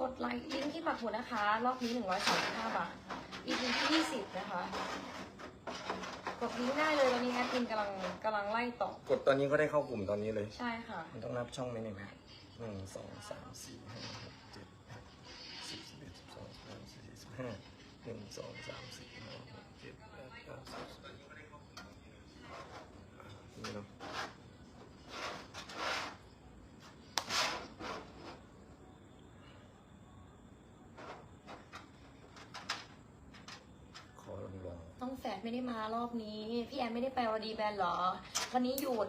กดไลค์ลิงก์ที่ปักหมุดนะคะ รอบนี้135บาทค่ะ EP ที่20 นะคะ กดลิงก์ได้เลยตอนนี้แอดมินกำลังกำลังไล่ต่อกดตอนนี้ก็ได้เข้ากลุ่มตอนนี้เลย ใช่ค่ะ มันต้องนับช่องไหมเนี่ยแม่หนึ่งสองสามสี่ห้าหกเจ็ดแปดสิบสิบเอ็ดสิบสองสิบสามสิบสี่สิบห้าหนึ่งสองสามสี่ห้าหกเจ็ดแปดเก้าสิบสิบเอ็ดนี่เนาะขอลองลอง ต้องแฝดไม่ได้มารอบนี้ พี่แอนไม่ได้ไปออดีแบนเหรอ วันนี้หยุด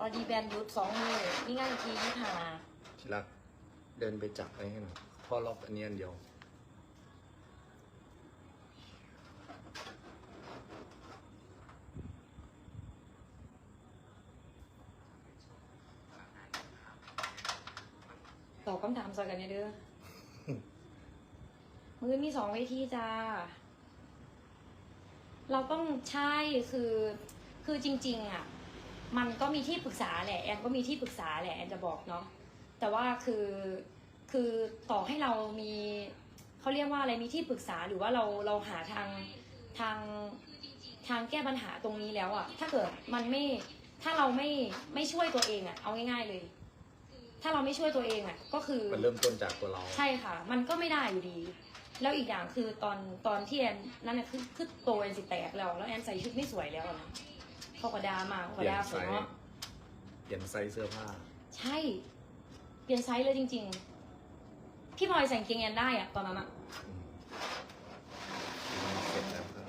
ออดีแบนหยุดสองมือนี่งานอีกทียี่หาที่รักเดินไปจับอะไรให้หน่อยพ่อล็อกอันนี้อันเดียวตอบคำถามซอยกันเนี่ยเด้อ มือมีสองเวทีจ้า เราต้องใช่คือคือจริง ๆอะมันก็มีที่ปรึกษาแหละแอนก็มีที่ปรึกษาแหละแอนจะบอกเนาะแต่ว่าคือคือต่อให้เรามีเขาเรียกว่าอะไรมีที่ปรึกษาหรือว่าเราเราหาทางทางทางแก้ปัญหาตรงนี้แล้วอะ ถ้าเกิดมันไม่ถ้าเราไม่ไม่ช่วยตัวเองอะ เอาง่าย ๆเลย ถ้าเราไม่ช่วยตัวเองอะ ก็คือมันเริ่มต้นจากตัวเรา ใช่ค่ะ มันก็ไม่ได้อยู่ดี แล้วอีกอย่างคือตอนตอนที่แอนนั่นน่ะคือคือโตแอนสิแตกแล้ว แล้วแอนใส่ชุดไม่สวยแล้วอะนะเขาก็ดามาเขาก็ดาเปลี่ยนไซส์เนาะเปลี่ยนไซส์เสื้อผ้า ใช่ เปลี่ยนไซส์เลยจริง ๆ พี่บอยใส่กางเกงแอนได้อะตอนนั้นอะอืมเสร็จแล้วครับ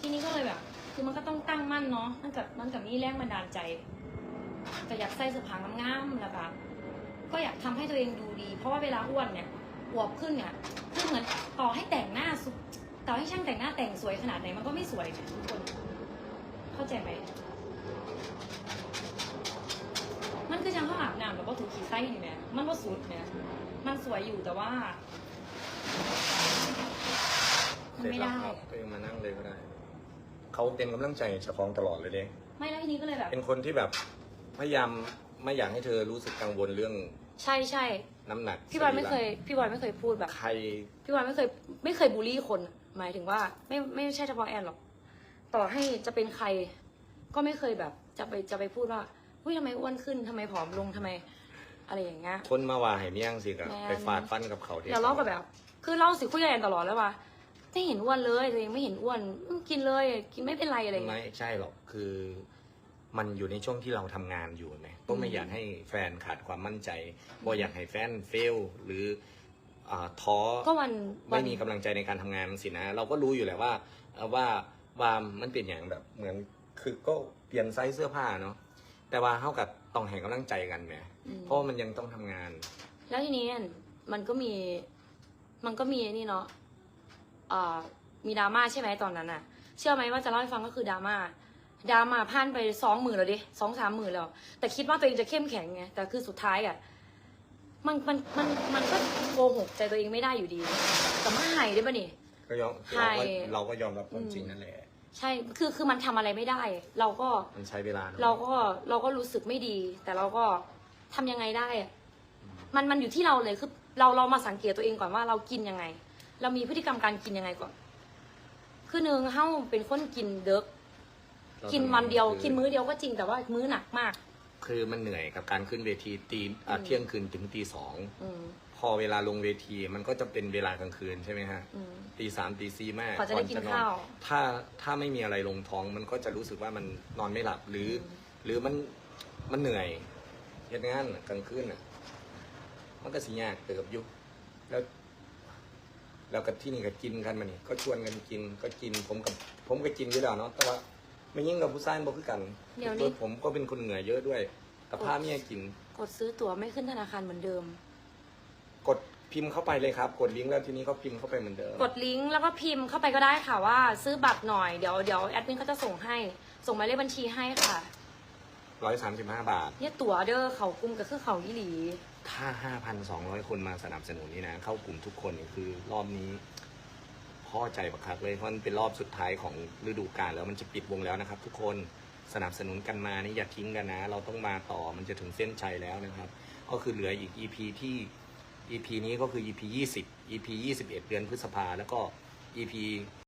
ทีนี้ก็เลยแบบ คือมันก็ต้องตั้งมั่นเนาะนั่นกับนั่นกับนี่แรงบันดาลใจก็อยากใส่เสื้อผ้างามๆแล้วก็ก็อยากทำให้ตัวเองดูดี เพราะว่าเวลาอ้วนเนี่ยอ วบขึ้นเนี่ยคือเหมือนต่อให้แต่งหน้าสุดต่อให้ช่างแต่งหน้าแต่งสวยขนาดไหนมันก็ไม่สวยเนี่ยทุกคน เข้าใจไหมมันคือช่างเขาอาบน้ำแบบว่าถูกขีดไส้นี่แหมมันว่าสุดเนี่ยมันสวยอยู่แต่ว่า มันไม่ได้เสร็จแล้วครับตัวเองมานั่งเลยก็ได้ เขาเป็นกำลังใจเฉพาะตลอดเลยเด้ไม่แล้วทีนี้ก็เลยแบบ เป็นคนที่แบบพยายามไม่อยากให้เธอรู้สึกกังวลเรื่อง ใช่ใช่น้ำหนักพี่บอยไม่เคย พี่บอยไม่เคยพูดแบบ ใคร พี่บอยไม่เคยไม่เคยบูลลี่คนหมายถึงว่า ไม่ไม่ใช่เฉพาะแอนหรอก ต่อให้จะเป็นใคร ก็ไม่เคยแบบจะไปจะไปพูดว่าอุ้ยทำไมอ้วนขึ้นทำไมผอมลงทำไม อะไรอย่างเงี้ย คนมาว่าให้เมี่ยงสิกับแม่นไปฟาดฟันกับเขาเดี๋ยวเล่ากับแบบ คือเล่าสิคุยกับแอนตลอดแล้วว่าไม่เห็นอ้วนเลยตัวเองไม่เห็นอ้วนอืมกินเลย กินไม่เป็นไรอะไรอย่างไม่เงี้ยใช่หรอกคือ มันอยู่ในช่วงที่เราทำงานอยู่ไหมก็ไม่อืมอยากให้แฟนขาดความมั่นใจบ่อยากให้แฟนเฟลหรืออ่าท้อก็วันวัไม่นมีกำลังใจในการทำงานสินะ เราก็รู้อยู่แหละว่าเอ่อว่าว่ามันเป็นอย่างแบบเหมือนคือก็เปลี่ยนไซส์เสื้อผ้าเนาะแต่ว่าเท่ากับต้องให้กำลังใจกันไงอืมเพราะว่ามันยังต้องทำงาน แล้วทีนี้มันก็มีมันก็มีนี่เนาะเอ่อมีดราม่าใช่ไหมตอนนั้นอะเชื่อไหมว่าจะเล่าให้ฟังก็คือดราม่า ดราม่าผ่านไปสองหมื่นแล้วดิสองสามหมื่นแล้ว แต่คิดว่าตัวเองจะเข้มแข็งไง แต่คือสุดท้ายอะมันมันมันมันก็โกหกใจตัวเองไม่ได้อยู่ดี แต่มาหายได้ปะนี่ ก็ยอมใช่เราก็เราก็ยอมรับความอืมจริงนั่นแหละ ใช่ คือคือมันทำอะไรไม่ได้ เราก็มันใช้เวลานะเราก็เราก็รู้สึกไม่ดี แต่เราก็ทำยังไงได้อะมันมันอยู่ที่เราเลยคือเราเรามาสังเกตตัวเองก่อนว่าเรากินยังไง เรามีพฤติกรรมการกินยังไงก่อน คือหนึ่งเฮ้าเป็นคนกินเด็กเรา กินทำงาวันเดียวคือกินมื้อเดียวก็จริงแต่ว่ามื้อหนักมาก คือมันเหนื่อยกับการขึ้นเวทีตีอะอืมเที่ยงคืนถึงตีสองอืม พอเวลาลงเวทีมันก็จะเป็นเวลากลางคืนใช่ไหมฮะอืม ตีสามตีสี่แม่กว่าจะได้กินอข้าว ถ้าถ้าไม่มีอะไรลงท้องมันก็จะรู้สึกว่ามันนอนไม่หลับหรืออืมหรือมันมันเหนื่อยเฮ็ดงานน่ะกลางคืนน่ะ มันก็สิยากเติบอยู่แล้ว แล้วกับที่นี่ก็กินกันมานี่ก็ชวนกันกินก็กินผมกับผมก็กินอยู่แล้วเนาะแต่ว่า ไม่ยิ่งกับผู้ชายบ่คือกันเดี๋ยวนี้ผมก็เป็นคนเหนื่อยเยอะด้วยกับพาเมียกิน กดซื้อตั๋วไม่ขึ้นธนาคารเหมือนเดิม กดพิมพ์เข้าไปเลยครับ กดลิงก์แล้วทีนี้ก็พิมพ์เข้าไปเหมือนเดิม กดลิงก์แล้วก็พิมพ์เข้าไปก็ได้ค่ะว่า ซื้อบัตรหน่อยเดี๋ยวเดี๋ยวแอดมินเขาจะส่งให้ ส่งหมายเลขบัญชีให้ค่ะร้อยสามสิบห้าบาท เนี่ยตั๋วเด้อเขากลุ้มกับคือเขายี่หลี ถ้าห้าพันสองร้อยคนมาสนับสนุนนี่นะ เข้ากลุ่มทุกคนนี่คือรอบนี้ พ่อใจบักคักเลยเพราะมันเป็นรอบสุดท้ายของฤดูกาลแล้วมันจะปิดวงแล้วนะครับ ทุกคนสนับสนุนกันมานี่อย่าทิ้งกันนะ เราต้องมาต่อมันจะถึงเส้นชัยแล้วนะครับ ก็คือเหลืออีก EP ที่ EP นี้ก็คือ EP 20 EP 21 เดือนพฤษภาแล้วก็ EP